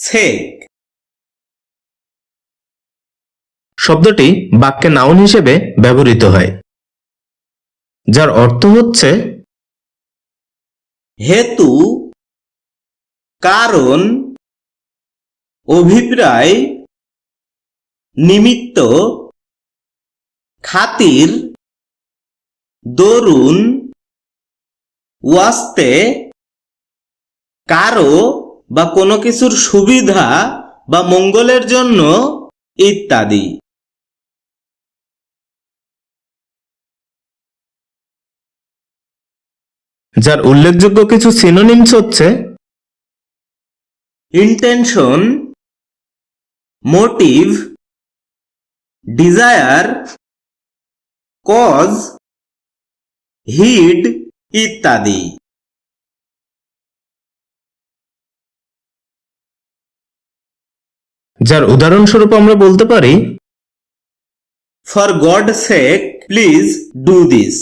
সেক শব্দটি বাক্যে নাউন হিসেবে ব্যবহৃত হয় যার অর্থ হচ্ছে হেতু কারণ অভিপ্রায় নিমিত্ত খাতির দরুন ওয়াস্তে কারও বা কোনো কিছুর সুবিধা বা মঙ্গলের জন্য ইত্যাদি। যার উল্লেখযোগ্য কিছু সিনোনিমস হচ্ছে intention motive desire cause heed ইত্যাদি। যার উদাহরণস্বরূপ আমরা বলতে পারি for God sake please do this